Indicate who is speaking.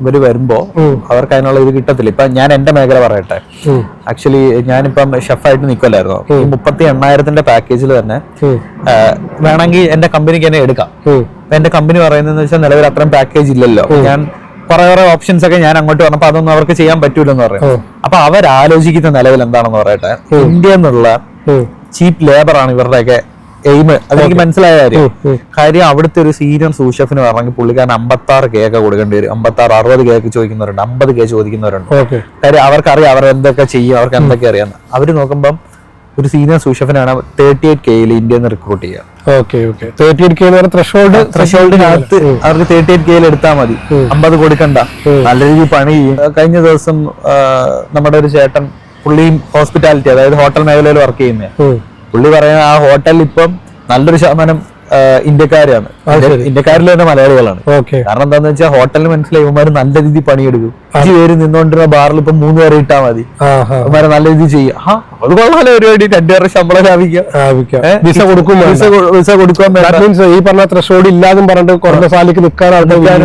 Speaker 1: ഇവർ വരുമ്പോ അവർക്ക് അതിനുള്ള ഇത് കിട്ടത്തില്ല. ഇപ്പൊ ഞാൻ എന്റെ മേഖല പറയട്ടെ. ആക്ച്വലി ഞാനിപ്പം ഷെഫായിട്ട് നിൽക്കുമല്ലായിരുന്നു ഈ മുപ്പത്തി എണ്ണായിരത്തിന്റെ പാക്കേജിൽ തന്നെ വേണമെങ്കിൽ എന്റെ കമ്പനിക്ക് തന്നെ എടുക്കാം. എന്റെ കമ്പനി പറയുന്നതെന്ന് വെച്ചാൽ നിലവിൽ അത്രയും പാക്കേജ് ഇല്ലല്ലോ. ഞാൻ കുറെ കുറെ ഓപ്ഷൻസ് ഒക്കെ ഞാൻ അങ്ങോട്ട് വന്നപ്പോ അതൊന്നും അവർക്ക് ചെയ്യാൻ പറ്റൂലെന്ന് പറയും. അപ്പൊ അവർ ആലോചിക്കുന്ന നിലവിൽ എന്താണെന്ന് പറയട്ടെ? ഇന്ത്യ എന്നുള്ള ചീപ്പ് ലേബർ ആണ് ഇവരുടെയൊക്കെ എയിം അതെനിക്ക് മനസ്സിലായ? കാര്യം കാര്യം അവിടുത്തെ ഒരു സീനിയർ സൂഷഫിന് പറഞ്ഞെങ്കിൽ പുള്ളിക്കാരൻ അമ്പത്തി ആറ് കെ ഒക്കെ കൊടുക്കേണ്ടി വരും. അമ്പത്തി ആറ് അറുപത് കെ ഒക്കെ ചോദിക്കുന്നവരുണ്ട്. അമ്പത് കെ ചോദിക്കുന്നവരുണ്ട്. കാര്യം അവർക്കറിയാം അവർ എന്തൊക്കെ ചെയ്യും അവർക്ക് എന്തൊക്കെ അറിയാം. അവർ നോക്കുമ്പം ഒരു സീനിയർ സൂഷഫിനാണ് തേർട്ടി എയ്റ്റ് കെയിൽ ഇന്ത്യ റിക്രൂട്ട് ചെയ്യുക.
Speaker 2: Okay okay thirty eight K എന്ന് പറഞ്ഞ ത്രഷോൾഡ്
Speaker 1: ത്രഷോൾഡിനകത്ത് അവർക്ക് തേർട്ടി എയ്റ്റ് കെയിൽ എടുത്താൽ മതി. അമ്പത് കൊടുക്കണ്ട. നല്ല രീതിയിൽ പണി ചെയ്യും. കഴിഞ്ഞ ദിവസം നമ്മുടെ ഒരു ചേട്ടൻ പുള്ളിയും ഹോസ്പിറ്റാലിറ്റി അതായത് ഹോട്ടൽ മേഖലയിൽ വർക്ക് ചെയ്യുന്നത് പുള്ളി പറയുന്ന ആ ഹോട്ടലിൽ ഇപ്പം നല്ലൊരു ശതമാനം ഇന്ത്യക്കാരാണ്. ഇന്ത്യക്കാരിൽ തന്നെ മലയാളികളാണ്. കാരണം എന്താന്ന് വെച്ചാൽ ഹോട്ടലിൽ മനസ്സിലായി ഇവന്മാര് നല്ല രീതിയിൽ പണിയെടുക്കും. അഞ്ചു പേര് നിന്നോണ്ടിരുന്ന ബാറിൽ ഇപ്പം മൂന്ന് പേരെ ഇട്ടാ മതി. ഇവന്മാരെ നല്ല രീതിയിൽ ചെയ്യും. ആ അത് കൊള്ളാലോ പരിപാടി രണ്ടുപേരുടെ ശമ്പളം ലാഭിക്കാം?
Speaker 2: വിസ കൊടുക്കും.
Speaker 1: വിസ കൊടുക്കാൻ
Speaker 2: ഈ പറഞ്ഞ ത്രഷോഡ് ഇല്ലാതും പറഞ്ഞിട്ട് കുറഞ്ഞ സാലിക്ക് നിൽക്കാൻ ആൾക്കാർ